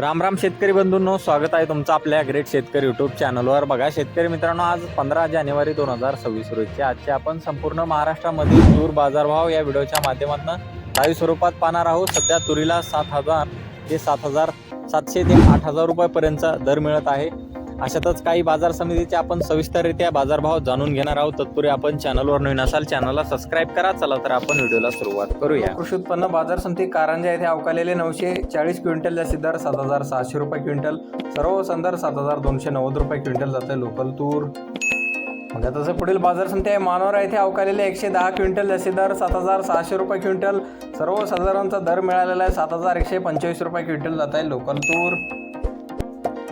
राम राम शेतकरी बंधूंनो स्वागत आहे तुमचं आपल्या ग्रेट शेतकरी युट्यूब चॅनलवर बघा शेतकरी मित्रांनो आज पंधरा जानेवारी दोन हजार सव्वीस रोजचे आजचे आपण संपूर्ण महाराष्ट्रामधील तूर बाजारभाव या व्हिडिओच्या माध्यमातून लाईव्ह स्वरूपात पाहणार आहोत. सध्या तुरीला सात हजार ते सात हजार सातशे ते आठ हजार रुपयापर्यंतचा दर मिळत आहे. अशातच काही बाजार समितीचे आपण सविस्तररित्या बाजारभाव जाणून घेणार आहोत. तत्पूर्वी आपण चॅनलवर नवीन असाल चॅनलला सबस्क्राईब करा. चला तर आपण व्हिडिओला सुरुवात करूया. कृषी उत्पन्न बाजार समिती कारंजा येथे अवकालेले नऊशे चाळीस क्विंटल जास्तीत दर सात हजार सहाशे रुपये क्विंटल सर्व संदर सात हजार दोनशे नव्वद रुपये क्विंटल जाते लोकल तूर. मग तसं पुढील बाजार समिती आहे मानोरा येथे अवकालेले एकशे दहा क्विंटल जास्तीत दर सात हजार सहाशे रुपये क्विंटल सर्वसाधारणचा दर मिळालेला आहे सात हजार एकशे पंचवीस रुपये क्विंटल जात आहे लोकल तूर.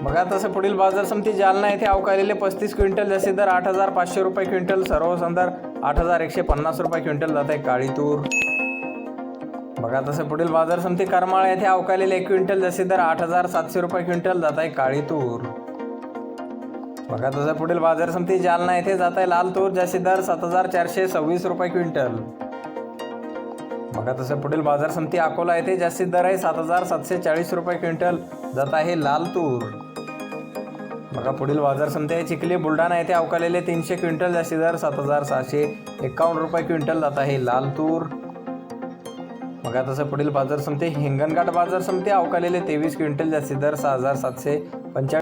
बघा तसं पुढील बाजार समिती जालना येथे अवकालेले पस्तीस क्विंटल जसे दर आठ हजार पाचशे रुपये क्विंटल सर्व संदर आठ हजार एकशे पन्नास रुपये क्विंटल जात आहे काळी तूर बघा तसं पुढील बाजार समिती करमाळा येथे अवकालेले एक क्विंटल जसे दर आठ हजार सातशे रुपये क्विंटल जात आहे काळी तूर बघा तसं पुढील बाजार समिती जालना येथे जात आहे लाल तूर जास्तीत दर सात हजार चारशे सव्वीस रुपये क्विंटल. बघा तसं पुढील बाजार समिती अकोला येथे जास्तीत दर आहे सात हजार सातशे चाळीस रुपये क्विंटल जात आहे लाल तूर बघा पुढील बाजार समिती आहे चिखली बुलढाणा येथे अवकालेले तीनशे क्विंटल जास्ती दर सात हजार सहाशे एकावन्न रुपये क्विंटल जात आहे लाल तूर. बघा तसं पुढील बाजार समिती हिंगणघाट बाजार समिती अवकालेले तेवीस क्विंटल जास्ती दर सहा हजार सातशे पंच्या